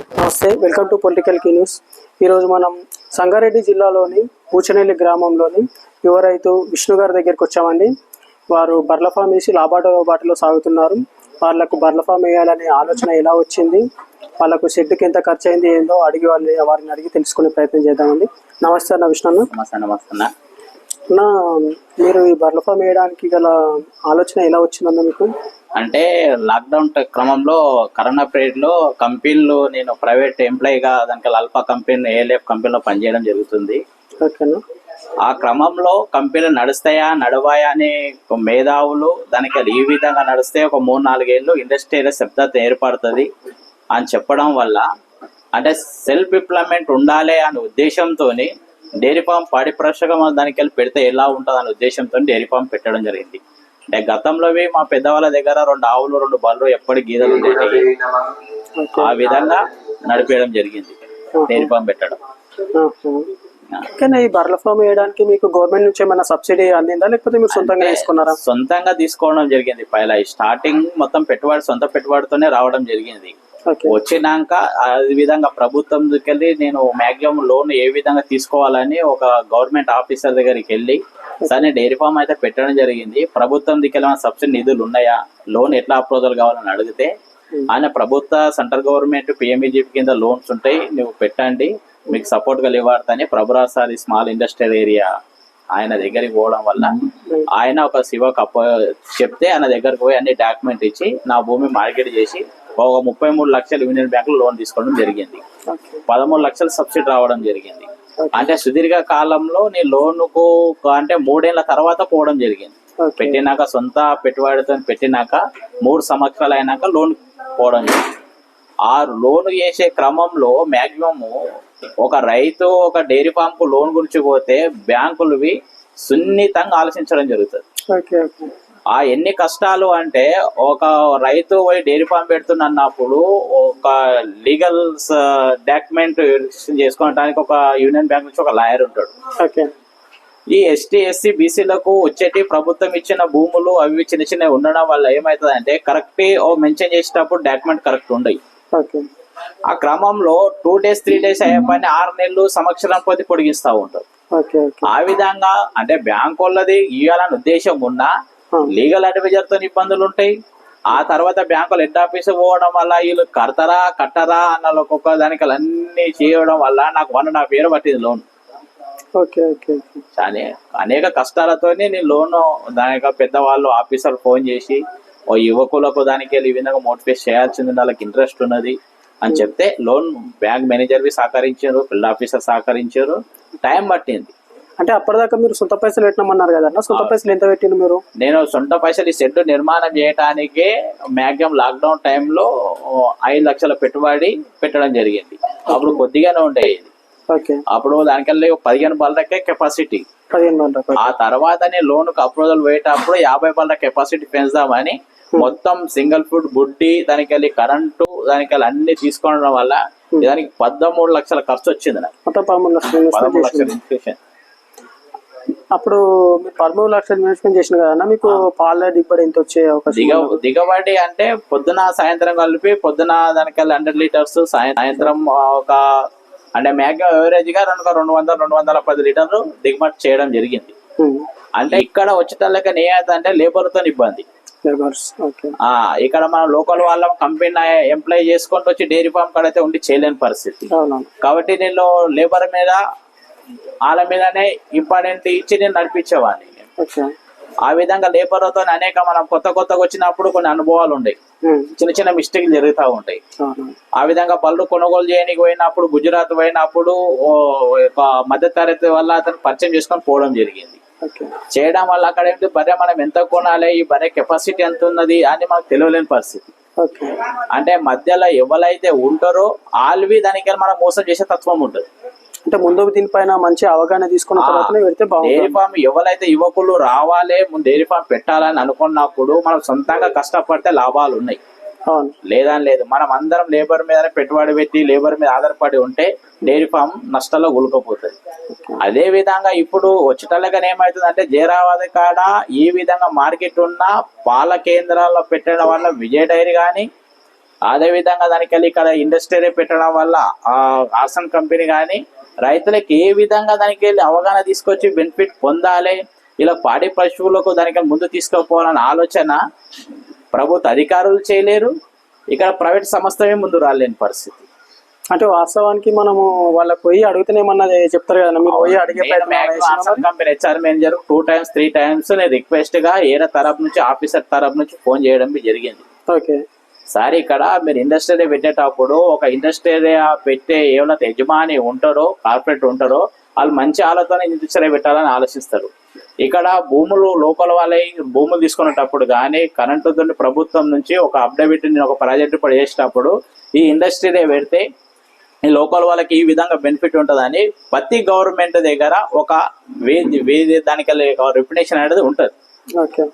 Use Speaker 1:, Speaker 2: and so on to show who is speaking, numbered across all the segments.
Speaker 1: నమస్తే welcome to political key news. ఈరోజు మనం సంగారెడ్డి జిల్లాలోని పూచనెల్లి గ్రామంలోని యువ రైతు విష్ణు గారి దగ్గరికి వచ్చామండి. వారు బర్ల ఫామ్ వేసి లాబాటో బాటలో సాగుతున్నారు. వాళ్ళకు బర్ల ఫామ్ వేయాలనే ఆలోచన ఎలా వచ్చింది? వాళ్ళకు షెడ్కి ఎంత ఖర్చు అయింది ఏందో అడిగి వాళ్ళు వారిని అడిగి తెలుసుకునే ప్రయత్నం చేద్దామండి. నమస్తే అన్న విష్ణు
Speaker 2: నమస్తే నమస్తే అన్న
Speaker 1: మీరు ఈ బర్ల ఫామ్ వేయడానికి గల ఆలోచన ఎలా వచ్చిందన్న మీకు?
Speaker 2: అంటే లాక్డౌన్ క్రమంలో కరోనా పీరియడ్లో కంపెనీలు నేను ప్రైవేట్ ఎంప్లాయీగా దానికి అల్పా కంపెనీ ఏఎల్ఎఫ్ కంపెనీలో పనిచేయడం జరుగుతుంది.
Speaker 1: ఓకేనా
Speaker 2: ఆ క్రమంలో కంపెనీలు నడుస్తాయా నడవాయా అని మేధావులు దానికి అది ఈ విధంగా నడిస్తే ఒక మూడు నాలుగేళ్ళు ఇండస్ట్రీలో శబ్దత ఏర్పడుతుంది అని చెప్పడం వల్ల అంటే సెల్ఫ్ ఎంప్లాయ్మెంట్ ఉండాలి అనే ఉద్దేశంతో డైరీ ఫామ్ పాడి ప్రశ్నగా దానికి వెళ్ళి పెడితే ఎలా ఉంటుంది అనే ఉద్దేశంతో డైరీ ఫామ్ పెట్టడం జరిగింది. అంటే గతంలోవి మా పెద్దవాళ్ళ దగ్గర రెండు ఆవులు రెండు బర్రెలు ఎప్పటి గీదలు ఉండేవి. ఆ విధంగా నడిపేయడం జరిగింది డైరీ ఫామ్ పెట్టడం.
Speaker 1: కానీ ఈ బర్ల ఫామ్ వేయడానికి మీకు గవర్నమెంట్ నుంచి ఏమైనా సబ్సిడీ అందిందా? లేకపోతే మీరు సొంతంగా తీసుకున్నారా?
Speaker 2: సొంతంగా తీసుకోవడం జరిగింది. పైలా స్టార్టింగ్ మొత్తం పెట్టుబడి సొంత పెట్టుబడితోనే రావడం జరిగింది. వచ్చినాక అదే విధంగా ప్రభుత్వం దగ్గరికి నేను మాక్సిమం లోన్ ఏ విధంగా తీసుకోవాలని ఒక గవర్నమెంట్ ఆఫీసర్ దగ్గరికి వెళ్ళి సరే డైరీ ఫామ్ అయితే పెట్టడం జరిగింది. ప్రభుత్వం ఏమైనా సబ్సిడీ నిధులు ఉన్నాయా? లోన్ ఎట్లా అప్రోజల్ కావాలని అడిగితే ఆయన ప్రభుత్వ సెంట్రల్ గవర్నమెంట్ పిఎంఈజీపీ కింద లోన్స్ ఉంటాయి నువ్వు పెట్టండి మీకు సపోర్ట్గా ఇవ్వడతని Prabhuraj sir small industrial area ఆయన దగ్గరికి పోవడం వల్ల. ఆయన ఒక శివకు అప్ప చెప్తే ఆయన దగ్గరకు పోయి అన్ని డాక్యుమెంట్ ఇచ్చి నా భూమి మార్కెట్ చేసి ఒక ముప్పై మూడు లక్షలు యూనియన్ బ్యాంకులో లోన్ తీసుకోవడం జరిగింది. పదమూడు లక్షలు సబ్సిడీ రావడం జరిగింది. అంటే సుదీర్ఘ కాలంలో నీ లోనుకు అంటే మూడేళ్ళ తర్వాత పోవడం జరిగింది. పెట్టినాక సొంత పెట్టుబడితో పెట్టినాక మూడు సంవత్సరాలు అయినాక లోన్ పోవడం జరిగింది. ఆ లోన్ చేసే క్రమంలో మాక్సిమం ఒక రైతు ఒక డైరీ ఫామ్కు లోన్ గురించి పోతే బ్యాంకులవి సున్నితంగా ఆలోచించడం జరుగుతుంది. ఆ ఎన్ని కష్టాలు అంటే ఒక రైతు పోయి డైరీ ఫామ్ పెడుతున్నప్పుడు ఒక లీగల్ డాక్యుమెంట్ చేసుకోవడానికి ఒక యూనియన్ బ్యాంక్ నుంచి ఒక లాయర్ ఉంటాడు. ఈ ఎస్టీ ఎస్సీ బీసీలకు వచ్చేటి ప్రభుత్వం ఇచ్చిన భూములు అవి చిన్న చిన్నవి ఉండడం వల్ల ఏమవుతుంది అంటే కరెక్ట్ ఓ మెన్షన్ చేసేటప్పుడు డాక్యుమెంట్ కరెక్ట్ ఉండయి. ఆ క్రమంలో టూ డేస్ త్రీ డేస్ అయ్యే పని ఆరు నెలలు సంవత్సరం కొద్ది పొడిగిస్తూ ఉంటారు. ఆ విధంగా అంటే బ్యాంక్ వాళ్ళది ఇవ్వాలని ఉద్దేశం ఉన్నా. లీగల్ అడ్వైజర్తో ఇబ్బందులు ఉంటాయి. ఆ తర్వాత బ్యాంకులు హెడ్ ఆఫీస్ పోవడం వల్ల వీళ్ళు కడతారా కట్టరా అన్న ఒక్కొక్క దానికి అన్ని చేయడం వల్ల నాకు వన్ అండ్ హాఫ్ ఇయర్ పట్టింది లోన్.
Speaker 1: ఓకే
Speaker 2: కానీ అనేక కష్టాలతోనే నేను లోన్ దానికి పెద్దవాళ్ళు ఆఫీసర్ ఫోన్ చేసి ఓ యువకులకు దానికి వెళ్ళి ఈ విధంగా మోటివేట్ చేయాల్సింది వాళ్ళకి ఇంట్రెస్ట్ ఉన్నది అని చెప్తే లోన్ బ్యాంక్ మేనేజర్ సహకరించారు ఫీల్డ్ ఆఫీసర్ సహకరించారు. టైం పట్టింది.
Speaker 1: అంటే అప్పటిదాకా మీరు సొంత పైసలు పెట్టినామన్నారు కదన్న సొంత పైసలు ఎంత పెట్టిన మీరు?
Speaker 2: నేను సొంత పైసలు ఈ షెడ్ నిర్మాణం చేయడానికే మ్యాక్సిమం లాక్డౌన్ టైంలో ఐదు లక్షల పెట్టుబడి పెట్టడం జరిగింది. అప్పుడు కొద్దిగానే ఉండేది
Speaker 1: ఓకే.
Speaker 2: అప్పుడు దానికల్లా పదిహేను బల్లకే కెపాసిటీ. ఆ తర్వాతనే లోన్కు అప్రూవల్ పోయేటప్పుడు యాభై బల్ల కెపాసిటీ పెంచుదామని మొత్తం సింగిల్ ఫుడ్ బుడ్డి దానికి వెళ్ళి కరెంటు దానికి వెళ్ళి అన్ని తీసుకోవడం వల్ల దానికి పదమూడు లక్షల ఖర్చు వచ్చింది నాకు.
Speaker 1: పదమూడు లక్షలు ఇన్వెస్ట్మెంట్
Speaker 2: పదమూడు లక్షల
Speaker 1: చేసిన
Speaker 2: ఇన్ఫ్లేషన్
Speaker 1: అప్పుడు మీరు పదమూడు లక్షలు ఇన్వెస్ట్మెంట్ చేసిన కదన్న మీకు పాల దిగుబడి ఎంత వచ్చే అవకాశం
Speaker 2: దిగ దిగబడి అంటే పొద్దున సాయంత్రం కలిపి పొద్దున దానికల్లా హండ్రెడ్ లీటర్స్ సాయంత్రం ఒక అంటే మ్యాక్సిమం ఎవరేజ్గా రెండు రెండు వందల రెండు వందల పది లీటర్లు దిగుమతి చేయడం జరిగింది. అంటే ఇక్కడ వచ్చేటల్లకి ఏమైందంటే లేబర్తో ఇబ్బంది. ఇక్కడ మనం లోకల్ వాళ్ళ కంపెనీ ఎంప్లాయ్ చేసుకుంటూ వచ్చి డైరీ ఫామ్ కాడైతే ఉండి చేయలేని పరిస్థితి. కాబట్టి నేను లేబర్ మీద వాళ్ళ మీదనే ఇంపార్టెంట్ ఇచ్చి నేను నడిపించేవాడిని ఆ విధంగా లేబర్తో అనేక మనం కొత్త కొత్తగా వచ్చినప్పుడు కొన్ని అనుభవాలు ఉంటాయి.
Speaker 1: ఉమ్.
Speaker 2: చిన్న చిన్న మిస్టేక్లు జరుగుతూ ఉంటాయి. ఆ విధంగా పళ్ళు కొనుగోలు చేయడానికి పోయినప్పుడు గుజరాత్ పోయినప్పుడు మధ్య తరగతి వల్ల అతను పరిచయం చేసుకొని పోవడం జరిగింది. చేయడం వల్ల అక్కడ ఏంటి? బర్రె మనం ఎంత కొనాలి? ఈ బర్రె కెపాసిటీ ఎంత ఉన్నది? అని మనకు తెలియలేని పరిస్థితి. అంటే మధ్యలో ఎవరైతే ఉంటారో ఆల్వి దానికి మనం మోసం చేసే తత్వం ఉంటుంది.
Speaker 1: అంటే ముందు దీనిపైన మంచి అవగాహన తీసుకున్న తర్వాతనే పెడితే
Speaker 2: డైరీ
Speaker 1: బాగుంటుంది
Speaker 2: ఫామ్ ఎవరైతే యువకులు రావాలి ముందు డైరీ ఫామ్ పెట్టాలని అనుకున్నప్పుడు మనం సొంతంగా కష్టపడితే లాభాలు ఉన్నాయి.
Speaker 1: అవును.
Speaker 2: లేదని లేదు. మనం అందరం లేబర్ మీద పెట్టుబడి పెట్టి లేబర్ మీద ఆధారపడి ఉంటే డైరీ ఫామ్ నష్టాల్లో కూలుకుపోతుంది అదే విధంగా ఇప్పుడు వచ్చేటల్లగా ఏమవుతుంది అంటే జయరాబాద్ కాడ ఈ విధంగా మార్కెట్ ఉన్న పాల కేంద్రాల్లో పెట్టడం వల్ల విజయ డైరీ కానీ అదే విధంగా దానికి వెళ్ళి ఇక్కడ ఇండస్ట్రీ పెట్టడం వల్ల ఆ ఆసన్ కంపెనీ కానీ రైతులకు ఏ విధంగా దానికి వెళ్ళి అవగాహన తీసుకొచ్చి బెనిఫిట్ పొందాలి ఇలా పాడి పశువులకు దానికి ముందు తీసుకుపోవాలన్న ఆలోచన ప్రభుత్వ అధికారులు చేయలేరు. ఇక్కడ ప్రైవేట్ సంస్థమే ముందు రాలేని పరిస్థితి.
Speaker 1: అంటే వాస్తవానికి మనము వాళ్ళకి పోయి అడిగితేనేమన్నా చెప్తారు కదా మీరు పోయి అడిగే
Speaker 2: company HR manager two times three times నేను రిక్వెస్ట్గా ఏర తరపు నుంచి ఆఫీసర్ తరపు నుంచి ఫోన్ చేయడం జరిగింది.
Speaker 1: ఓకే.
Speaker 2: సార్ ఇక్కడ మీరు ఇండస్ట్రీ పెట్టేటప్పుడు ఒక ఇండస్ట్రీ పెట్టే ఏమైనా యజమాని ఉంటారో కార్పొరేట్ ఉంటారో వాళ్ళు మంచి ఆలోచన ఇండస్ట్రీ పెట్టాలని ఆలోచిస్తారు. ఇక్కడ భూములు లోకల్ వాళ్ళే భూములు తీసుకునేటప్పుడు కానీ కరెంటు తోటి ప్రభుత్వం నుంచి ఒక అప్డేట్ నేను ఒక ప్రాజెక్ట్ ఇప్పుడు చేసేటప్పుడు ఈ ఇండస్ట్రీ పెడితే ఈ లోకల్ వాళ్ళకి ఈ విధంగా బెనిఫిట్ ఉంటుందని ప్రతి గవర్నమెంట్ దగ్గర ఒక వేది వేది దానికి రిప్యుటేషన్ అనేది ఉంటుంది.
Speaker 1: ఓకే.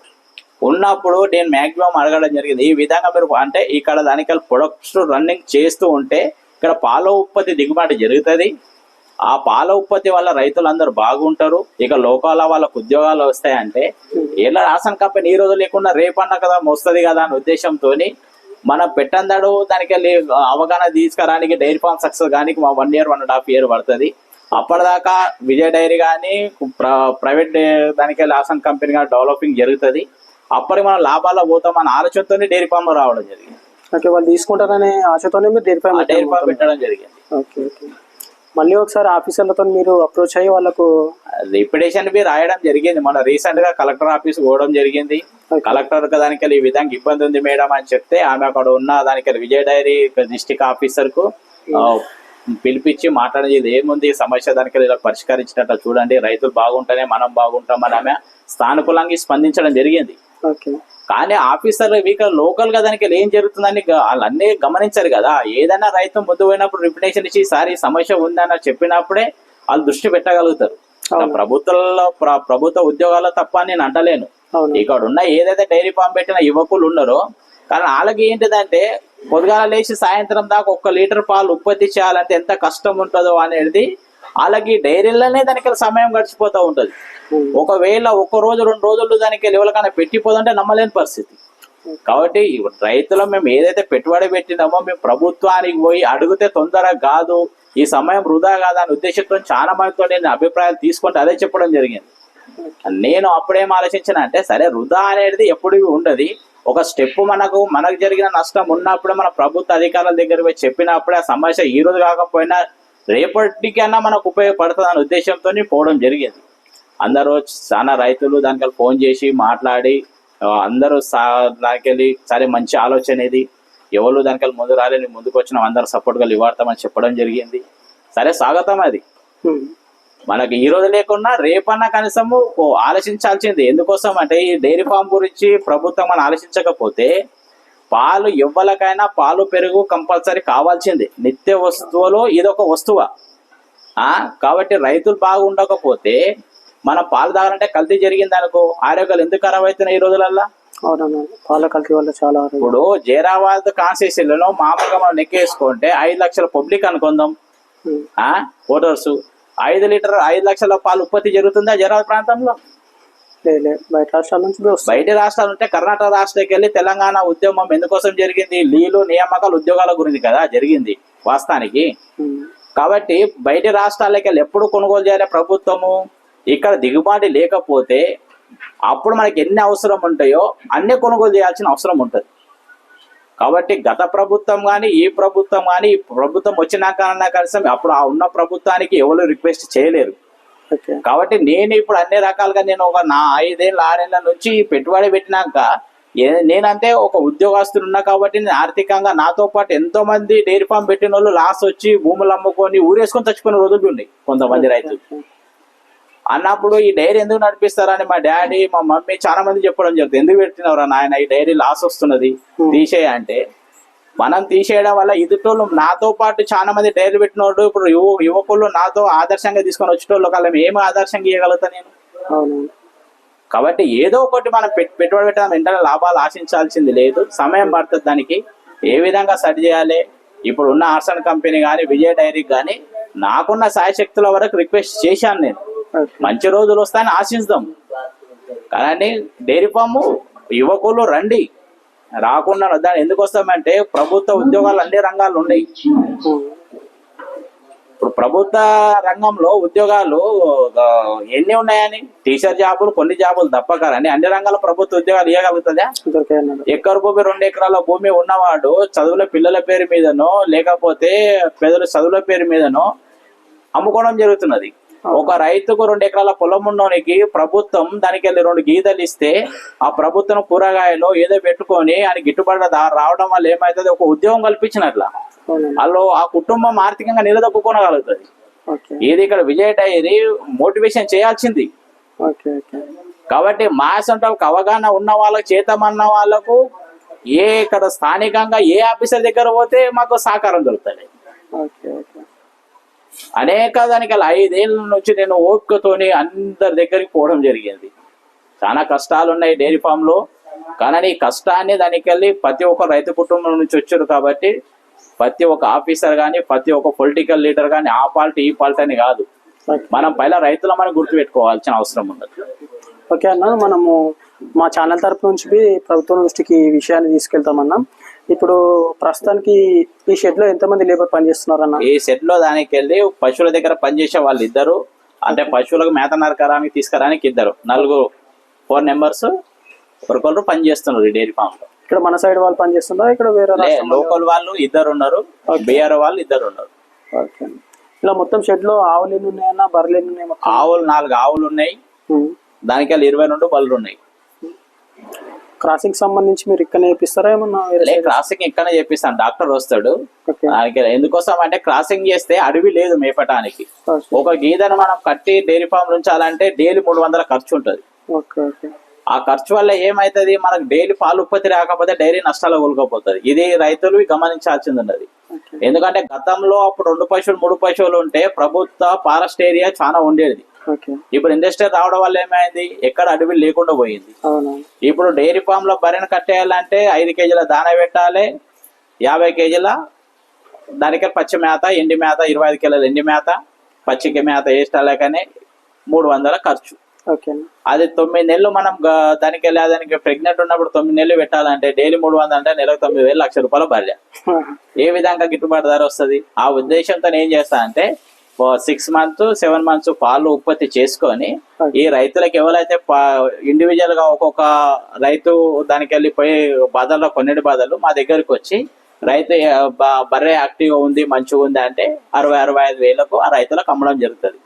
Speaker 2: ఉన్నప్పుడు నేను మాక్సిమం అడగడం జరిగింది. ఈ విధంగా మీరు అంటే ఇక్కడ దానికల్ ప్రొడక్ట్స్ రన్నింగ్ చేస్తూ ఉంటే ఇక్కడ పాల ఉత్పత్తి దిగుబడి జరుగుతుంది. ఆ పాల ఉత్పత్తి వల్ల రైతులందరూ బాగుంటారు. ఇక లోకాల వాళ్ళకు ఉద్యోగాలు వస్తాయంటే ఇలా రాసన్ కంపెనీ ఈ రోజు లేకుండా రేపన్న కదా వస్తుంది కదా అనే ఉద్దేశంతో మనం పెట్టందడు దానికి అవగాహన తీసుకురానికి డైరీ ఫార్మ్ సక్సెస్ కానీ మా one year one and half year పడుతుంది. అప్పటిదాకా విజయ డైరీ కానీ ప్రైవేట్ దానికి రాసన్ కంపెనీ కానీ డెవలపింగ్ జరుగుతుంది. అప్పటికి మనం లాభాల్లో పోతామన్న ఆలోచనతోనే డైరీ ఫామ్ రావడం జరిగింది.
Speaker 1: ఓకే వాళ్ళు తీసుకుంటారనే ఆశతోనే మీరు డైరీ ఫామ్
Speaker 2: డైరీ ఫామ్ పెట్టడం జరిగింది.
Speaker 1: Okay okay. మళ్ళీ ఒకసారి ఆఫీసర్లతో మీరు అప్రోచ్ అయ్యి వాళ్ళకు
Speaker 2: రిపిటేషన్ బి రాయడం జరిగింది. మన రీసెంట్గా కలెక్టర్ ఆఫీస్ పోవడం జరిగింది. కలెక్టర్ దానికి ఈ విధంగా ఇబ్బంది ఉంది మేడం అని చెప్తే ఆమె అక్కడ ఉన్న దానికి విజయ డైరీ డిస్టిక్ ఆఫీసర్కు పిలిపించి మాట్లాడేది. ఏముంది సమస్య? దానికి ఇలా పరిష్కరించినట్టు చూడండి. రైతులు బాగుంటేనే మనం బాగుంటామని ఆమె స్థానుకూలంగా స్పందించడం జరిగింది. కానీ ఆఫీసర్ వీక లోకల్గా దానికి ఏం జరుగుతుందని వాళ్ళన్నీ గమనించారు కదా. ఏదైనా రైతు ముందు పోయినప్పుడు రిప్యుటేషన్ ఇచ్చి సార్ సమస్య ఉందని చెప్పినప్పుడే వాళ్ళు దృష్టి పెట్టగలుగుతారు. ప్రభుత్వంలో ప్ర- ప్రభుత్వ ఉద్యోగాల్లో తప్ప నేను అంటలేను. ఇక్కడ ఉన్న ఏదైతే డైరీ ఫామ్ పెట్టిన యువకులు ఉన్నారో కానీ వాళ్ళకి ఏంటిదంటే పొద్దుగాల లేచి సాయంత్రం దాకా ఒక్క లీటర్ పాలు ఉత్పత్తి చేయాలంటే ఎంత కష్టం ఉంటుందో అనేది వాళ్ళకి డైరీలోనే దానికి సమయం గడిచిపోతూ ఉంటుంది. ఒకవేళ ఒక రోజు రెండు రోజులు దానికి ఎవరికైనా పెట్టిపోదంటే నమ్మలేని పరిస్థితి. కాబట్టి రైతులు మేము ఏదైతే పెట్టుబడి పెట్టినామో మేము ప్రభుత్వానికి పోయి అడిగితే తొందరగా కాదు ఈ సమయం వృధా కాదని ఉద్దేశంతో చాలా మందితో నేను అభిప్రాయాలు తీసుకుంటే అదే చెప్పడం జరిగింది. నేను అప్పుడేం ఆలోచించిన అంటే సరే వృధా అనేది ఎప్పుడు ఉండదు. ఒక స్టెప్ మనకు మనకు జరిగిన నష్టం ఉన్నప్పుడు మన ప్రభుత్వ అధికారుల దగ్గర పోయి చెప్పినప్పుడే ఆ సమస్య ఈ రోజు కాకపోయినా రేపటికైనా మనకు ఉపయోగపడుతుంది అనే ఉద్దేశంతో పోవడం జరిగింది. అందరూ చాలా రైతులు దానికి ఫోన్ చేసి మాట్లాడి అందరూ సా దానికి వెళ్ళి సరే మంచి ఆలోచన ఇది. ఎవరు దానికి ముందు రాలేని ముందుకు వచ్చిన అందరూ సపోర్ట్గా ఇవ్వడతామని చెప్పడం జరిగింది. సరే స్వాగతం అది. మనకి ఈ రోజు లేకున్నా రేపన్నా కనీసము ఆలోచించాల్సింది. ఎందుకోసం అంటే ఈ డైరీ ఫామ్ గురించి ప్రభుత్వం మనం ఆలోచించకపోతే పాలు ఎవ్వలకైనా పాలు పెరుగు కంపల్సరీ కావాల్సింది. నిత్య వస్తువులో ఇదొక వస్తువా. ఆ? కాబట్టి రైతులు బాగుండకపోతే మన పాలు తాగాలంటే కల్తీ జరిగింది అనుకో ఆరోగ్యాలు ఎందుకు ఖరాబ్ అవుతున్నాయి ఈ రోజులల్లా?
Speaker 1: అవునన్నా పాల కల్తీ వల్ల చాలా
Speaker 2: ఇప్పుడు జైరాబాద్ కాన్స్టిట్యూషన్లో మామూలుగా మనం నెక్కేసుకుంటే ఐదు లక్షల పబ్లిక్ అనుకుందాం. ఓటర్స్. ఐదు లీటర్ ఐదు లక్షల పాలు ఉత్పత్తి జరుగుతుందా జైరాబాద్ ప్రాంతంలో?
Speaker 1: బయట రాష్ట్రాల నుంచి
Speaker 2: బయట రాష్ట్రాలు ఉంటే కర్ణాటక రాష్ట్రానికి వెళ్ళి తెలంగాణ ఉద్యమం ఎందుకోసం జరిగింది? లీలు నియామకాలు ఉద్యోగాల గురించి కదా జరిగింది వాస్తవానికి. కాబట్టి బయట రాష్ట్రాలకి వెళ్ళి ఎప్పుడు కొనుగోలు చేయాలి ప్రభుత్వము? ఇక్కడ దిగుబడి లేకపోతే అప్పుడు మనకి ఎన్ని అవసరం ఉంటాయో అన్ని కొనుగోలు చేయాల్సిన అవసరం ఉంటుంది. కాబట్టి గత ప్రభుత్వం కానీ ఈ ప్రభుత్వం కానీ ప్రభుత్వం వచ్చినాక అన్నా కలిసి అప్పుడు ఆ ఉన్న ప్రభుత్వానికి ఎవరు రిక్వెస్ట్ చేయలేరు. కాబట్టి నేను ఇప్పుడు అన్ని రకాలుగా నేను ఒక నా ఐదేళ్ళ ఆరేళ్ళ నుంచి పెట్టుబడి పెట్టినాక నేనంటే ఒక ఉద్యోగస్తులు ఉన్నా కాబట్టి నేను ఆర్థికంగా నాతో పాటు ఎంతో మంది డైరీ ఫామ్ పెట్టిన వాళ్ళు లాస్ వచ్చి భూములు అమ్ముకొని ఊరేసుకొని చచ్చిపోయిన రోజులు ఉన్నాయి కొంతమంది రైతులు. అన్నప్పుడు ఈ డైరీ ఎందుకు నడిపిస్తారని మా డాడీ మా మమ్మీ చాలా మంది చెప్పడం జరుగుతుంది. ఎందుకు పెట్టినవరా నాయన ఈ డైరీ లాస్ వస్తున్నది తీసేయ అంటే మనం తీసేయడం వల్ల ఎదుటోళ్ళు నాతో పాటు చాలా మంది డైరీ పెట్టిన వాళ్ళు ఇప్పుడు యువ యువకులు నాతో ఆదర్శంగా తీసుకొని వచ్చేటోళ్ళు వాళ్ళం ఏమి ఆదర్శంగా ఇవ్వగలుగుతా నేను? కాబట్టి ఏదో ఒకటి మనం పెట్- పెట్టుబడి పెట్టడం వెంటనే లాభాలు ఆశించాల్సింది లేదు. సమయం పడుతుంది దానికి. ఏ విధంగా సెట్ చేయాలి? ఇప్పుడు ఉన్న ఆర్సన్ కంపెనీ కానీ విజయ డైరీకి కానీ నాకున్న సాయశక్తుల వరకు రిక్వెస్ట్ చేశాను నేను. మంచి రోజులు వస్తాయని ఆశిస్తాం కానీ డైరీ ఫామ్ యువకులు రండి. రాకుండా దాని ఎందుకు వస్తామంటే ప్రభుత్వ ఉద్యోగాలు అన్ని రంగాలు ఉన్నాయి. ఇప్పుడు ప్రభుత్వ రంగంలో ఉద్యోగాలు ఎన్ని ఉన్నాయని? టీచర్ జాబులు కొన్ని జాబులు తప్పకరని అన్ని రంగాల ప్రభుత్వ ఉద్యోగాలు ఇవ్వగలుగుతుందా? ఎకర భూమి రెండు ఎకరాల భూమి ఉన్నవాడు చదువుల పిల్లల పేరు మీదనో లేకపోతే పెద్దల చదువుల పేరు మీదనో అమ్ముకోవడం జరుగుతున్నది. ఒక రైతుకు రెండు ఎకరాల పొలం ఉన్నోనికి ప్రభుత్వం దానికి వెళ్ళి రెండు గీతలు ఇస్తే ఆ ప్రభుత్వం కూరగాయలు ఏదో పెట్టుకొని ఆయన గిట్టుబాటు రావడం వల్ల ఏమవుతుంది ఒక ఉద్యోగం కల్పించినట్ల. వాళ్ళు ఆ కుటుంబం ఆర్థికంగా నిలదొక్కుకోగలుగుతుంది
Speaker 1: ఓకే.
Speaker 2: ఇది ఇక్కడ విజయ్ డైరీ మోటివేషన్ చేయాల్సింది. కాబట్టి మా వాళ్ళకి అవగాహన ఉన్న వాళ్ళకి చేతమన్న వాళ్ళకు ఏ ఇక్కడ స్థానికంగా ఏ ఆఫీసర్ దగ్గర పోతే మాకు సహకారం దొరుకుతుంది. అనేక దానికి అలా ఐదేళ్ళ నుంచి నేను ఓపికతోని అందరి దగ్గరికి పోవడం జరిగింది. చాలా కష్టాలు ఉన్నాయి డైరీ ఫామ్లో కానీ ఈ కష్టాన్ని దానికి వెళ్ళి ప్రతి ఒక్క రైతు కుటుంబం నుంచి వచ్చారు కాబట్టి ప్రతి ఒక్క ఆఫీసర్ కానీ ప్రతి ఒక్క పొలిటికల్ లీడర్ కానీ ఆ పార్టీ ఈ పార్టీ అని కాదు. మనం పైన రైతులమని గుర్తుపెట్టుకోవాల్సిన అవసరం ఉన్నది.
Speaker 1: ఓకే అన్న మనము మా ఛానల్ తరపు నుంచి ప్రభుత్వం దృష్టికి ఈ విషయాన్ని తీసుకెళ్తామన్నా. ఇప్పుడు ప్రస్తుతానికి ఈ షెడ్లో ఎంతమంది లేబర్ పనిచేస్తున్నారన్న?
Speaker 2: ఈ సెట్లో దానికి వెళ్ళి పశువుల దగ్గర పనిచేసే వాళ్ళు ఇద్దరు అంటే పశువులకు మేత నరకరానికి తీసుకురానికి ఇద్దరు నలుగురు ఫోర్ నెంబర్స్ ఒకరికొకరు పని చేస్తున్నారు ఈ డైరీ ఫామ్లో
Speaker 1: ఇక్కడ మన సైడ్ వాళ్ళు పనిచేస్తున్నారా? ఇక్కడ వేరే
Speaker 2: లోకల్ వాళ్ళు ఇద్దరు ఉన్నారు బీఆర్ వాళ్ళు ఇద్దరు ఉన్నారు
Speaker 1: ఇలా మొత్తం షెడ్లో ఆవులు ఎన్ని ఉన్నాయన్న బర్రెలు ఎన్ని ఉన్నాయి
Speaker 2: ఆవులు నాలుగు ఆవులు ఉన్నాయి. దానికి ఇరవై రెండు బళ్ళు ఉన్నాయి.
Speaker 1: క్రాసింగ్ సంబంధించి మీరు ఇక్కడ నేర్పిస్తారా? ఏమన్నా?
Speaker 2: క్రాసింగ్ ఇక్కడనే చెప్పిస్తాను డాక్టర్ వస్తాడు. ఎందుకోసం అంటే క్రాసింగ్ చేస్తే అడవి లేదు మేపటానికి. ఒక గీదను మనం కట్టి డైరీ ఫామ్ ఉంచాలంటే డైలీ మూడు వందల ఖర్చు ఉంటుంది. ఆ ఖర్చు వల్ల ఏమైతది? మనకు డైలీ పాలు ఉత్పత్తి రాకపోతే డైరీ నష్టాలు కూలుకోపోతుంది ఇది రైతులు గమనించాల్సింది ఉన్నది. ఎందుకంటే గతంలో అప్పుడు రెండు పశువులు మూడు పశువులు ఉంటే ప్రభుత్వ ఫారెస్ట్ ఏరియా చాలా ఉండేది. ఇప్పుడు ఇండస్ట్రీ రావడం వల్ల ఏమైంది? ఎక్కడ అడవి లేకుండా పోయింది. ఇప్పుడు డైరీ ఫామ్లో బర్రెను కట్టేయాలంటే ఐదు కేజీల దాన పెట్టాలి యాభై కేజీల దానికి పచ్చి మేత ఎండి మేత ఇరవై ఐదు కిలోల ఎండి మేత పచ్చిక మేత వేస్తాలేకనే మూడు వందల ఖర్చు. అది తొమ్మిది నెలలు మనం దానికి దానికి ప్రెగ్నెంట్ ఉన్నప్పుడు తొమ్మిది నెలలు పెట్టాలంటే డైలీ మూడు వందలు అంటే నెలకు తొమ్మిది వేలు లక్ష రూపాయలు భార్య ఏ విధంగా గిట్టుబాటు ధర వస్తుంది? ఆ ఉద్దేశంతో ఏం చేస్తా అంటే సిక్స్ మంత్స్ సెవెన్ మంత్స్ పాలు ఉత్పత్తి చేసుకొని ఈ రైతులకు ఎవరైతే ఇండివిజువల్గా ఒక్కొక్క రైతు దానికి వెళ్ళిపోయి బాధల్లో కొన్నిటి బాధలు మా దగ్గరికి వచ్చి రైతు బర్రె యాక్టివ్గా ఉంది మంచిగా ఉంది అంటే అరవై అరవై ఐదు వేలకు ఆ రైతులకు అమ్మడం జరుగుతుంది.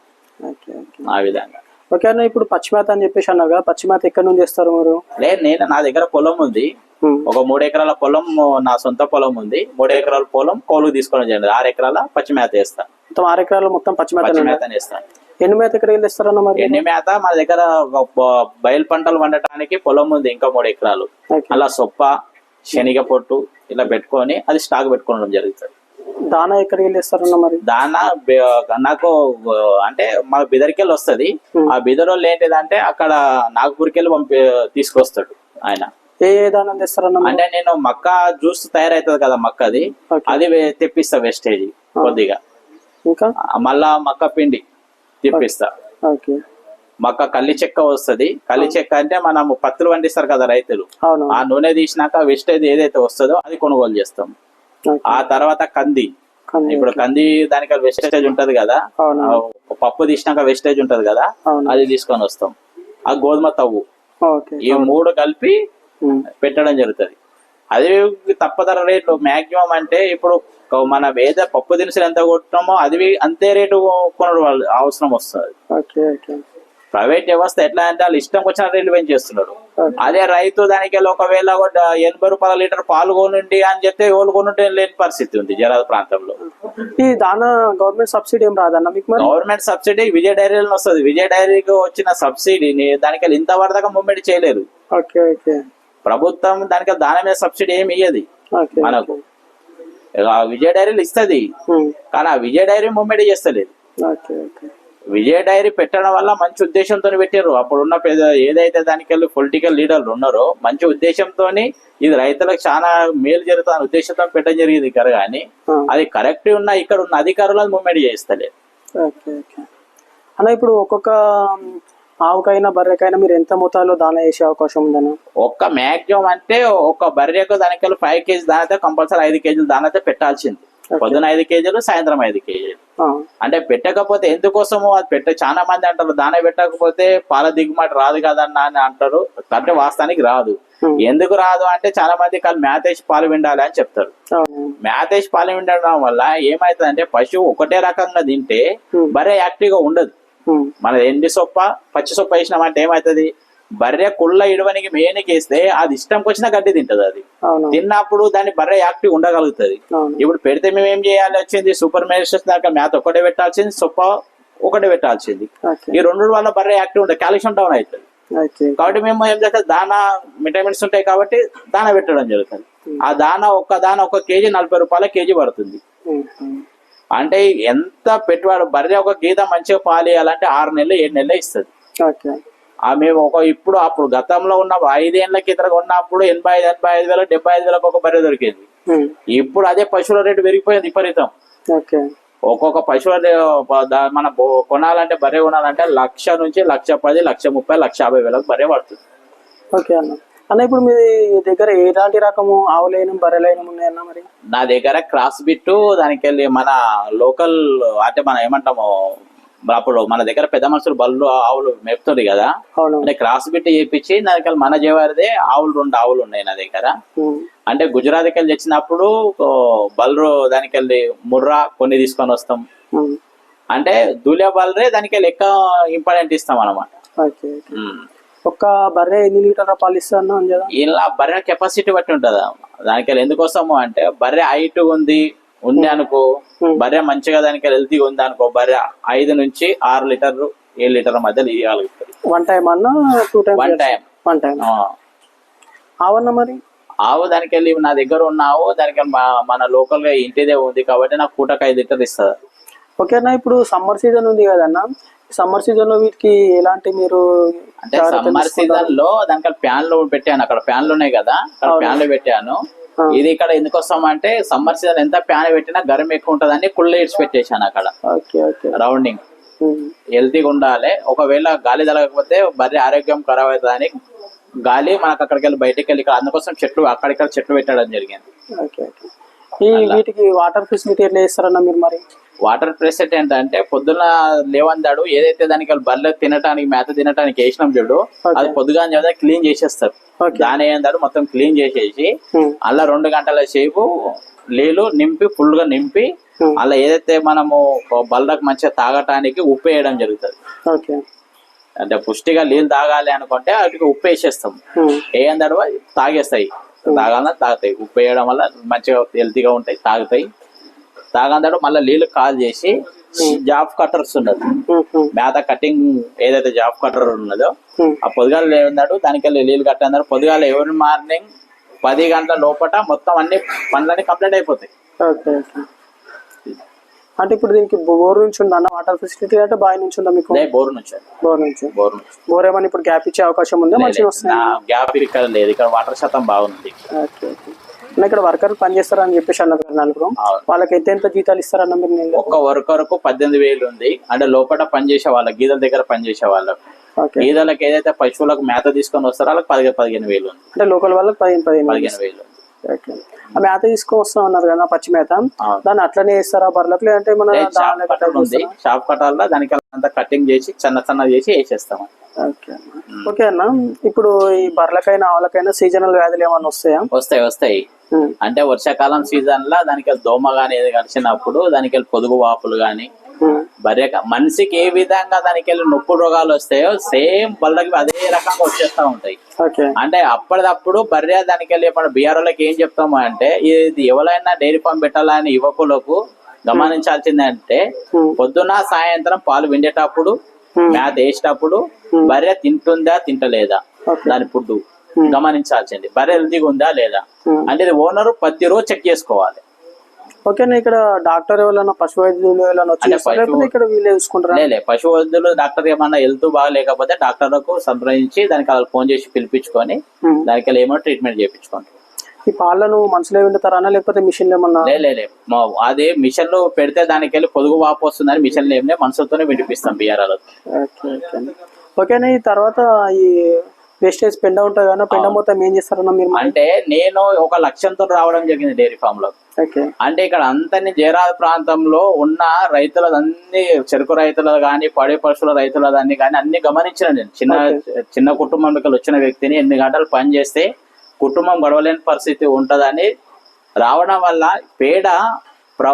Speaker 2: ఆ విధంగా.
Speaker 1: ఓకే అన్న ఇప్పుడు పచ్చిమేత అని చెప్పేసి అన్నారు కదా పచ్చిమేత ఎక్కడి నుంచి చేస్తారు మీరు?
Speaker 2: లేదు నేను నా దగ్గర పొలం ఉంది. ఒక మూడు ఎకరాల పొలం నా సొంత పొలం ఉంది. మూడు ఎకరాల పొలం కోలు తీసుకోవడం జరిగింది ఆరు ఎకరాల పచ్చి మేత వేస్తాను
Speaker 1: మొత్తం ఆరు ఎకరాలు మొత్తం
Speaker 2: పచ్చి మేత వేస్తాను
Speaker 1: ఎన్ని మేత ఎక్కడికి వెళ్ళి ఇస్తారన్న మరి?
Speaker 2: ఎండి మేత? మన దగ్గర బయలు పంటలు వండటానికి పొలం ఉంది ఇంకా మూడు ఎకరాలు. అలా సొప్ప శనగ పొట్టు ఇలా పెట్టుకొని అది స్టాక్ పెట్టుకోవడం జరుగుతుంది.
Speaker 1: దానా ఎక్కడికి వెళ్ళి ఇస్తారన్న మరి?
Speaker 2: దానా నాకు అంటే మా బిదరికెళ్ళి వస్తది. ఆ బిదరోళ్ళు ఏంటిదంటే అక్కడ నాగపూర్కెళ్ళి పంపి తీసుకొస్తాడు ఆయన.
Speaker 1: ఏ దానా తెస్తారన్న?
Speaker 2: అంటే నేను మక్క జ్యూస్ తయారైతుంది కదా మక్కది. అది తెప్పిస్తా వెస్టేజ్ కొద్దిగా.
Speaker 1: ఇంకా?
Speaker 2: మళ్ళా మక్క పిండి తెప్పిస్తా.
Speaker 1: ఓకే.
Speaker 2: మక్క కల్లి చెక్క వస్తది. కల్లి చెక్క అంటే మనం పత్తులు పండిస్తారు కదా రైతులు. ఆ నూనె తీసినాక వెస్టేజ్ ఏదైతే వస్తుందో అది కొనుగోలు చేస్తాం. ఆ తర్వాత కంది. ఇప్పుడు కంది దానికి వెస్టేజ్ ఉంటది కదా. పప్పు తీసినాక వెస్టేజ్ ఉంటది కదా. అది తీసుకొని వస్తాం. ఆ గోధుమ తవ్వు. ఈ మూడు కలిపి. పెట్టడం జరుగుతుంది. అది తప్పదర రేట్లు. మాక్సిమం అంటే ఇప్పుడు మన వేద పప్పు దినుసులు ఎంత కొట్టినామో అది అంతే రేటు కొనడం వల్ల అవసరం వస్తుంది. ప్రైవేట్ వ్యవస్థ ఎట్లా అంటే వాళ్ళు ఇష్టం వచ్చిన రేట్లు పెంచేస్తున్నారు
Speaker 1: ఓకే.
Speaker 2: అదే రైతు దానికి వెళ్ళి ఒకవేళ ఒక ఎనభై రూపాయల లీటర్ పాలు కొనుండి అని చెప్తే ఎవరు కొనుంటే లేని పరిస్థితి ఉంది జనాల ప్రాంతంలో.
Speaker 1: ఈ దానా గవర్నమెంట్ సబ్సిడీ ఏం రాదన్న మీకు మరి?
Speaker 2: గవర్నమెంట్ సబ్సిడీ విజయ డైరీలో వస్తుంది. విజయ డైరీకి వచ్చిన సబ్సిడీని దానికి వెళ్ళి ఇంతవరకు మూమెంట్ చేయలేరు. ప్రభుత్వం దానికి దాని మీద సబ్సిడీ ఏమి ఇయ్యది. మనకు. విజయ డైరీలు ఇస్తుంది. కానీ ఆ విజయ డైరీ మూమెంట్ చేస్తలేదు. విజయ డైరీ పెట్టడం వల్ల మంచి ఉద్దేశంతో పెట్టారు అప్పుడున్న పెద్ద ఏదైతే దానికి వెళ్ళి పొలిటికల్ లీడర్లు ఉన్నారో మంచి ఉద్దేశంతో ఇది రైతులకు చాలా మేలు జరుగుతున్న ఉద్దేశంతో పెట్టడం జరిగింది ఇక్కడ కానీ. అది కరెక్ట్ ఉన్న ఇక్కడ ఉన్న అధికారులు అది మూమెంట్ చేస్తలేదు.
Speaker 1: అన్న ఇప్పుడు ఒక్కొక్క ఆవుకైనా బర్రెకైనా మీరు ఎంత మొత్తాల్లో దాన వేసే అవకాశం ఉందన్న?
Speaker 2: ఒక్క మ్యాక్సిమం అంటే ఒక బర్రెకు దానికి ఫైవ్ కేజీ దానైతే కంపల్సరీ ఐదు కేజీలు దానైతే పెట్టాల్సింది. పొద్దున ఐదు కేజీలు సాయంత్రం ఐదు కేజీలు. అంటే పెట్టకపోతే ఎందుకోసము అది పెట్ట చాలా మంది అంటారు దాన పెట్టకపోతే పాల దిగుమతి రాదు కదన్నా అని అంటారు. అంటే వాస్తవానికి రాదు. ఎందుకు రాదు అంటే చాలా మంది కాళ్ళు మేతేసి పాలు విండాలి అని చెప్తారు. మేతేసి పాలు విండడం వల్ల ఏమైతుంది అంటే పశువు ఒకటే రకంగా తింటే. బర్రె యాక్టివ్గా ఉండదు. మన ఎండి సొప్ప పచ్చి సొప్ప వేసినామంటే ఏమవుతుంది బర్రె కుళ్ళ ఇడవనికి మేనికి వేస్తే అది ఇష్టంకి వచ్చిన గడ్డి తింటది అది. తిన్నప్పుడు దాని బర్రె యాక్టివ్ ఉండగలుగుతుంది. ఇప్పుడు పెడితే మేము ఏం చేయాలి వచ్చింది? సూపర్ మెడిసిన్స్ దాకా మేత ఒకటే పెట్టాల్సింది సొప్ప ఒకటే పెట్టాల్సింది. ఈ రెండు వల్ల బర్రె యాక్టివ్ ఉంటుంది కాల్షియం డౌన్ అవుతుంది. కాబట్టి మేము ఏం చేస్తాం? దానా విటమిన్స్ ఉంటాయి కాబట్టి దానా పెట్టడం జరుగుతుంది. ఆ దానా ఒక్క దానా ఒక కేజీ నలభై రూపాయల కేజీ పడుతుంది.
Speaker 1: ఉమ్,
Speaker 2: అంటే ఎంత పెట్టుబడి బర్రె ఒక గీత మంచిగా పాలు ఇవ్వాలంటే ఆరు నెలలు ఏడు నెలలు ఇస్తుంది. మేము ఒక ఇప్పుడు అప్పుడు గతంలో ఉన్నప్పుడు ఐదేళ్ళ కింద ఉన్నప్పుడు ఎనభై ఐదు ఎనభై ఐదు వేల డెబ్బై ఐదు వేలకు ఒక బర్రె దొరికింది. ఇప్పుడు అదే పశువుల రేటు పెరిగిపోయింది విపరీతం.
Speaker 1: ఓకే.
Speaker 2: ఒక్కొక్క పశువుల మన కొనాలంటే బర్రె కొనాలంటే లక్ష నుంచి లక్ష పది లక్ష ముప్పై లక్ష యాభై వేలకు బర్రె పడుతుంది.
Speaker 1: ఓకే అన్న. అన్న ఇప్పుడు మీ దగ్గర ఎలాంటి రకము ఆవులైన బర్రెలైన ఉన్నాయన్న మరి?
Speaker 2: నా దగ్గర క్రాస్ బిట్టు దానికి వెళ్ళి మన లోకల్ అంటే మనం ఏమంటాము అప్పుడు మన దగ్గర పెద్ద మనుషులు బళ్ళు ఆవులు మేపుతుంది కదా. అంటే క్రాస్ బిట్ చేపించి దానికి మన జవారిదే ఆవులు రెండు ఆవులు ఉన్నాయి నా దగ్గర. అంటే గుజరాత్కి వెళ్ళి తెచ్చినప్పుడు బల్రు దానికి వెళ్ళి ముర్రా కొన్ని తీసుకొని వస్తాం. అంటే దూలియా బల్రే దానికి వెళ్ళి ఎక్కువ ఇంపార్టెంట్ ఇస్తాం అనమాట
Speaker 1: ఒక్క బర్రె ఎన్ని లీటర్ల పాలు ఇస్తాను అని కదా.
Speaker 2: ఇలా బర్రె కెపాసిటీ బట్టి ఉంటుందా? దానికి వెళ్ళి ఎందుకోసము అంటే బర్రె హైట్ ఉంది ఉంది అనుకో.
Speaker 1: Hmm.
Speaker 2: బర్రె మంచిగా దానికి హెల్తీగా ఉంది అనుకో బర్రె ఐదు నుంచి ఆరు లీటర్లు ఏడు లీటర్ల మధ్యలో ఇవ్వగలుగుతుంది
Speaker 1: వన్ టైం అన్న two time
Speaker 2: one time
Speaker 1: one time ఆవన్న మరి?
Speaker 2: ఆవు దానికి వెళ్ళి నా దగ్గర ఉన్న ఆవు దానికి మన లోకల్గా ఇంటిదే ఉంది కాబట్టి నాకు పూటకు ఐదు లీటర్ ఇస్తుంది.
Speaker 1: ఓకేనా ఇప్పుడు సమ్మర్ సీజన్ ఉంది కదన్న. సమ్మర్ సీజన్లో వీటికి ఎలాంటి మీరు
Speaker 2: అంటే సమ్మర్? సీజన్లో దానికి ఫ్యాన్లు పెట్టాను. అక్కడ ఫ్యాన్లు ఉన్నాయి కదా అక్కడ
Speaker 1: అవును.
Speaker 2: ఫ్యాన్లు పెట్టాను. ఇది ఇక్కడ ఎందుకు వస్తామంటే సమ్మర్ సీజన్ ఎంత ఫ్యాన్ పెట్టినా గరం ఎక్కువ ఉంటదని కుళ్ళ ఇడ్స్ పెట్టేశాను అక్కడ. రౌండింగ్ హెల్తీగా ఉండాలి. ఒకవేళ గాలి తగలకపోతే బర్రె ఆరోగ్యం ఖరాబ్ అవుతుందని గాలి మనకు అక్కడికి వెళ్ళి బయటికి వెళ్ళి ఇక్కడ అందుకోసం చెట్లు అక్కడిక్కడ చెట్లు పెట్టడం జరిగింది.
Speaker 1: ఈ వీటికి వాటర్ ఫెసిలిటీ ఎట్లా చేస్తారన్న మీరు మరి?
Speaker 2: వాటర్ ప్రెసెట్ ఏంటంటే పొద్దున్న లేవందాడు ఏదైతే దానికి బర్రె తినటానికి మేత తినటానికి వేసినాం చూడు అది పొద్దుగా క్లీన్ చేసేస్తారు. దాని ఏందాడు మొత్తం క్లీన్ చేసేసి అలా రెండు గంటల సేపు నీళ్ళు నింపి ఫుల్గా నింపి. అలా ఏదైతే మనము బల్లకు మంచిగా తాగటానికి ఉప్పు వేయడం జరుగుతుంది. అంటే పుష్టిగా నీళ్ళు తాగాలి అనుకుంటే వాటికి ఉప్పు వేసేస్తాం. తర్వాత తాగేస్తాయి. తాగాలన్నా తాగుతాయి. ఉప్పు వేయడం వల్ల మంచిగా హెల్తీగా ఉంటాయి తాగుతాయి. తాగని తర్వాత మళ్ళీ నీళ్ళు కాల్ చేసి జాబ్ కట్టర్స్ ఉన్నది. మేత కటింగ్ ఏదైతే జాబ్ కట్టర్ ఉన్నదో ఆ పొద్దుగాల లేవన్నాడు దానికి వెళ్ళి నీళ్ళు కట్టన్నారు పొద్దుగాల ఎవరి మార్నింగ్ పది గంటల లోపల మొత్తం అన్ని పనులన్నీ కంప్లీట్ అయిపోతాయి.
Speaker 1: అంటే ఇప్పుడు దీనికి బోర్ నుంచి ఉందా? అన్న వాటర్ ఫెసిలిటీ అంటే బావి నుంచి ఉందా మీకు?
Speaker 2: బోర్ నుంచి
Speaker 1: బోర్ నుంచి.
Speaker 2: బోర్ నుంచి.
Speaker 1: బోర్ ఏమైనా ఇప్పుడు గ్యాప్ ఇచ్చే అవకాశం ఉందా? మంచిగా వస్తాయి
Speaker 2: నా గ్యాప్ ఇక్కడ లేదు. ఇక్కడ వాటర్ శాతం బాగుంది.
Speaker 1: అన్న ఇక్కడ వర్కర్ పని చేస్తారని చెప్పేసి అన్నారు కదా నలుగురు. వాళ్ళకి ఎంత ఎంత జీతాలు ఇస్తారన్న మీరు నేను
Speaker 2: ఒక్క వర్కర్కు పద్దెనిమిది వేలు ఉంది. అంటే లోపల పనిచేసే వాళ్ళ గీదల దగ్గర పనిచేసే వాళ్ళకు.
Speaker 1: ఓకే.
Speaker 2: గీదలకు ఏదైతే పశువులకు మేత తీసుకొని వస్తారో వాళ్ళకి పదిహేను పదిహేను వేలు
Speaker 1: అంటే లోకల్ వాళ్ళకి పదిహేను పదిహేను వేలు
Speaker 2: పదిహేను వేలు.
Speaker 1: మేత తీసుకొని వస్తాం అన్నారు కదా పచ్చి మేత. దాన్ని అట్లనే వేస్తారా బర్రెలకు? లేదంటే మన
Speaker 2: ఉంది షాప్ కటాల్లో దానికి అంతా కటింగ్ చేసి చిన్న చిన్న చేసి వేసేస్తాం
Speaker 1: ఓకే అన్న. ఓకే అన్న. ఇప్పుడు ఈ బర్రెలకైనా ఆవులకైనా సీజనల్ వ్యాధులు ఏమైనా వస్తాయా?
Speaker 2: వస్తాయి వస్తాయి. అంటే వర్షాకాలం సీజన్లో దానికి దోమ గానీ ఏది కలిసినప్పుడు దానికి పొదుగు వాపులు గాని బర్రె మనిషికి ఏ విధంగా దానికి వెళ్ళి నొప్పి రోగాలు వస్తాయో సేమ్ బళ్ళకి అదే రకంగా వచ్చేస్తా ఉంటాయి. అంటే అప్పటిదప్పుడు బర్రె దానికి వెళ్ళి మన బీఆర్ఓలకి ఏం చెప్తాము అంటే ఇది ఎవరైనా డైరీ ఫామ్ పెట్టాలని యువకులకు గమనించాల్సిందంటే పొద్దున సాయంత్రం పాలు విండేటప్పుడు. మేత వేసేటప్పుడు బర్రె తింటుందా తింటలేదా దాని ఫుడ్ గమనించాల్సింది. బర్రె హెల్తీగా ఉందా లేదా. అంటే ఇది ఓనర్ ప్రతిరోజు చెక్ చేసుకోవాలి.
Speaker 1: ఓకేనా? ఇక్కడ డాక్టర్ ఎవరైనా పశు వైద్యులు ఎవరైనా వచ్చి లేకపోతే ఇక్కడ వీళ్ళే చూసుకుంటారా?
Speaker 2: లేలే పశు వైద్యులు డాక్టర్ ఏమన్నా హెల్త్ బాగాలేకపోతే డాక్టర్లకు సంప్రదించి దానికి అలా ఫోన్ చేసి పిలిపించుకొని. దానికి ఏమో ట్రీట్మెంట్ చేయించుకోండి
Speaker 1: ఈ పాలను మనుషులే విండుతారా లేకపోతే మిషన్లు ఏమన్నా?
Speaker 2: లే లే, లే. అది మిషన్లో పెడితే దానికి వెళ్ళి పొదుగు వాపు వస్తుందని మిషన్ ఏమే మనసుతోనే వినిపిస్తాం బిఆర్ఆర్
Speaker 1: ఓకే ఓకే. ఓకేనా? ఈ తర్వాత ఈ వేస్టేజ్ పెండ ఉంటుంది కదా పెండ మొత్తం ఏం చేస్తారన్నా మీరు?
Speaker 2: అంటే నేను ఒక లక్ష్యంతో రావడం జరిగింది డైరీ
Speaker 1: ఫామ్లో
Speaker 2: అంటే ఇక్కడ అంతని జేరాద్ ప్రాంతంలో ఉన్న రైతులదన్ని చెరుకు రైతుల కానీ పడే పశువుల రైతులదన్ని కానీ అన్ని గమనించిన నేను. చిన్న చిన్న కుటుంబంలోకి వచ్చిన వ్యక్తిని ఎన్ని గంటలు పని చేస్తే కుటుంబం గడవలేని పరిస్థితి ఉంటదని రావడం వల్ల పేడ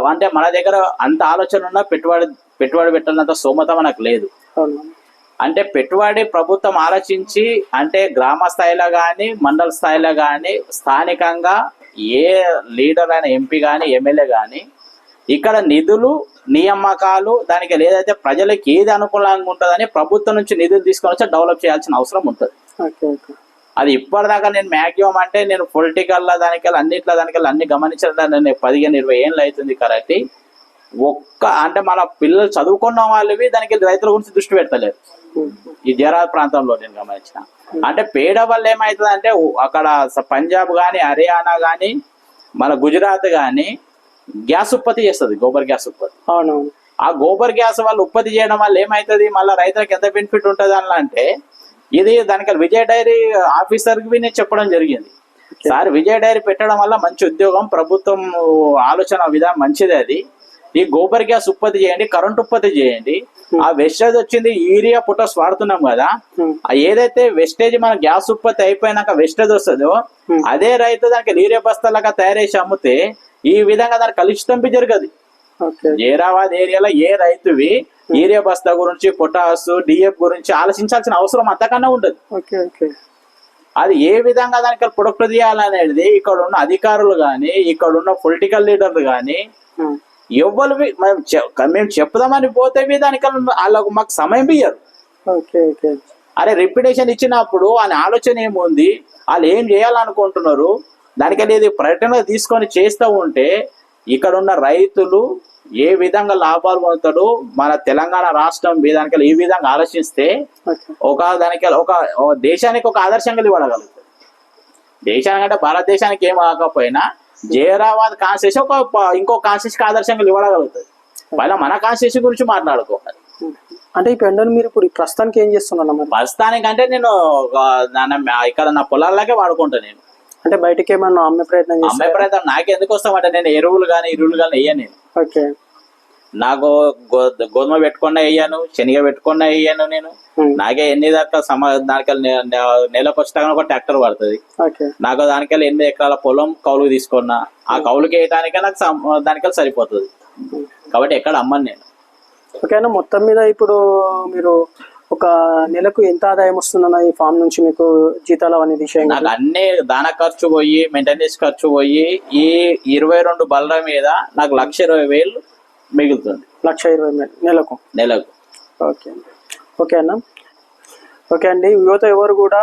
Speaker 2: అంటే మన దగ్గర అంత ఆలోచన ఉన్నా పెట్టుబడి పెట్టుబడి పెట్టాలంత స్తోమత మనకు లేదు. అంటే పెట్టుబడి ప్రభుత్వం ఆలోచించి అంటే గ్రామ స్థాయిలో కానీ మండల స్థాయిలో కానీ స్థానికంగా ఏ లీడర్ అయిన ఎంపీ కానీ ఎమ్మెల్యే కానీ ఇక్కడ నిధులు నియామకాలు దానికి లేదైతే ప్రజలకు ఏది అనుకూలంగా ఉంటుందని ప్రభుత్వం నుంచి నిధులు తీసుకొని వచ్చి డెవలప్ చేయాల్సిన అవసరం ఉంటుంది. అది ఇప్పటిదాకా నేను మ్యాక్సిమం అంటే నేను పొలిటికల్ దానికి అన్నిట్లో దానికి అన్ని గమనించడం నేను పదిహేను ఇరవై ఏళ్ళు అవుతుంది కాబట్టి ఒక్క అంటే మన పిల్లలు చదువుకున్న వాళ్ళవి దానికి రైతుల గురించి దృష్టి పెట్టలేరు
Speaker 1: ఉమ్.
Speaker 2: ఈ జరాద్ ప్రాంతంలో నేను గమనించిన. అంటే పేడ వల్ల ఏమవుతుంది అంటే అక్కడ పంజాబ్ కానీ హర్యానా కానీ మన గుజరాత్ కానీ గ్యాస్ ఉత్పత్తి చేస్తుంది గోబర్ గ్యాస్ ఉత్పత్తి.
Speaker 1: అవునవును.
Speaker 2: ఆ గోబర్ గ్యాస్ వాళ్ళు ఉత్పత్తి చేయడం వల్ల ఏమవుతుంది మళ్ళీ రైతులకు ఎంత బెనిఫిట్ ఉంటుంది అని అంటే ఇది దానికి విజయ్ డైరీ ఆఫీసర్కి నేను చెప్పడం జరిగింది. సార్ విజయ్ డైరీ పెట్టడం వల్ల మంచి ఉద్యోగం ప్రభుత్వం ఆలోచన విధానం మంచిది అది. ఈ గోబర్ గ్యాస్ ఉత్పత్తి చేయండి కరెంట్ ఉత్పత్తి చేయండి. ఆ వెస్టేజ్ వచ్చింది యూరియా పొటాస్ వాడుతున్నాం కదా. ఏదైతే వెస్టేజ్ మన గ్యాస్ ఉత్పత్తి అయిపోయినాక వెస్టేజ్ వస్తుందో. అదే రైతు దానికి యూరియా బస్తాలుగా తయారు చేసి అమ్మితే ఈ విధంగా దానికి కలుషితంపి జరగదు. జైరాబాద్ ఏరియాలో ఏ రైతువి యూరియా బస్తా గురించి పొటాస్ డిఎఫ్ గురించి ఆలోచించాల్సిన అవసరం అంతకన్నా ఉండదు. అది ఏ విధంగా దానికి ప్రొడక్ట్ తీయాలనేది ఇక్కడ ఉన్న అధికారులు కానీ ఇక్కడ ఉన్న పొలిటికల్ లీడర్లు
Speaker 1: ఉమ్.
Speaker 2: ఎవ్వరు మేము మేము చెప్దామని పోతే దానికి వాళ్ళకు మాకు సమయం ఇయ్యరు.
Speaker 1: ఓకే
Speaker 2: అరే రిప్యుటేషన్ ఇచ్చినప్పుడు ఆయన ఆలోచన ఏముంది? వాళ్ళు ఏం చేయాలనుకుంటున్నారు? దానికి అనేది ప్రకటన తీసుకొని చేస్తూ ఉంటే ఇక్కడ ఉన్న రైతులు ఏ విధంగా లాభాలు పొందుతాడు మన తెలంగాణ రాష్ట్రం దానికి ఈ విధంగా ఆలోచిస్తే ఒక దానికి ఒక దేశానికి ఒక ఆదర్శంగా నిలబడగలుగుతుంది దేశానికి అంటే భారతదేశానికి ఏం కాకపోయినా జయరాబాద్ కాన్స్టిట్యూషన్ ఒక ఇంకో కాన్స్టిట్యూషన్ ఆదర్శంగా నిలబడగలుగుతుంది. పైన మన కాన్స్టిట్యూషన్ గురించి మాట్లాడుకోవాలి.
Speaker 1: అంటే ఈ పెండను మీరు ఇప్పుడు ప్రస్తుతానికి ఏం చేస్తున్నారు మరి?
Speaker 2: ప్రస్తుతానికంటే నేను ఇక్కడ నా పొలాలకే వాడుకుంటా నేను.
Speaker 1: అంటే బయటకి ఏమన్నా అమ్మే ప్రయత్నం చేస్తారు?
Speaker 2: ప్రయత్నం నాకు ఎందుకు వస్తామంటే నేను ఎరువులు కానీ ఇరువులు కానీ వేయను నేను.
Speaker 1: ఓకే.
Speaker 2: నాకు గో- గోధుమ పెట్టుకున్నా వేయను శనగ పెట్టుకున్నా వేయను నేను. నాకే ఎన్ని దాకా సమ దానికి నెలకు వచ్చాక ఒక ట్రాక్టర్ పడుతుంది. నాకు దానికెళ్ళి ఎనిమిది ఎకరాల పొలం కౌలుకి తీసుకున్నా. ఆ కౌలుకి వేయడానికే నాకు దానికెళ్ళి సరిపోతుంది. కాబట్టి ఎక్కడ అమ్మను నేను.
Speaker 1: ఓకేనా మొత్తం మీద ఇప్పుడు మీరు ఒక నెలకు ఎంత ఆదాయం వస్తుందన్న ఈ ఫామ్ నుంచి మీకు జీతాలు తీసేయండి?
Speaker 2: నాకు అన్ని దాన ఖర్చు పోయి మెయింటెనెన్స్ ఖర్చు పోయి ఈ ఇరవై రెండు బల్ల మీద నాకు లక్ష ఇరవై వేలు మిగులుతుంది.
Speaker 1: లక్ష ఇరవై వేలు నెలకు.
Speaker 2: నెలకు.
Speaker 1: ఓకే ఓకే అన్న. ఓకే అండి యువత ఎవరు కూడా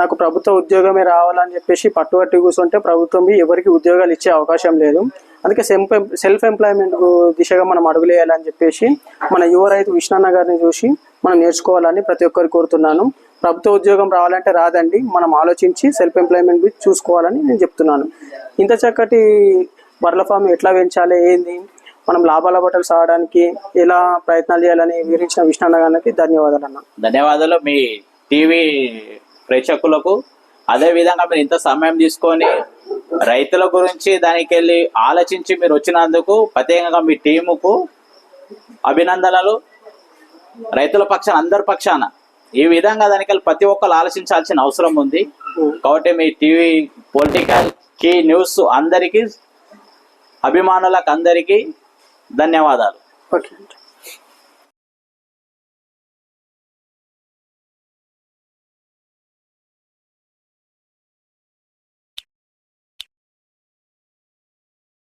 Speaker 1: నాకు ప్రభుత్వ ఉద్యోగమే రావాలని చెప్పేసి పట్టుబట్టి కూర్చుంటే ప్రభుత్వం ఎవరికి ఉద్యోగాలు ఇచ్చే అవకాశం లేదు. అందుకే సెల్ఫ్ సెల్ఫ్ ఎంప్లాయ్మెంట్ దిశగా మనం అడుగులేయాలని చెప్పేసి మన యువ రైతు విష్ణన్న గారిని చూసి మనం నేర్చుకోవాలని ప్రతి ఒక్కరికి కోరుతున్నాను. ప్రభుత్వ ఉద్యోగం రావాలంటే రాదండి మనం ఆలోచించి సెల్ఫ్ ఎంప్లాయ్మెంట్ చూసుకోవాలని నేను చెప్తున్నాను. ఇంత చక్కటి బర్ల ఫామ్ ఎట్లా పెంచాలి ఏంది? మనం లాభాల బట్టలు సాగడానికి ఎలా ప్రయత్నాలు చేయాలని వివరించిన విష్ణు గారికి ధన్యవాదాలు అన్న.
Speaker 2: ధన్యవాదాలు మీ టీవీ ప్రేక్షకులకు. అదే విధంగా మీరు ఇంత సమయం తీసుకొని రైతుల గురించి దానికి వెళ్ళి ఆలోచించి మీరు వచ్చినందుకు ప్రత్యేకంగా మీ టీముకు అభినందనలు. రైతుల పక్షాన అందరి పక్షాన ఈ విధంగా దానికి ప్రతి ఒక్కరు ఆలోచించాల్సిన అవసరం ఉంది. కాబట్టి మీ టీవీ పొలిటికల్ కీ న్యూస్ అందరికీ అభిమానులకు అందరికీ ధన్యవాదాలు.
Speaker 1: ఓకే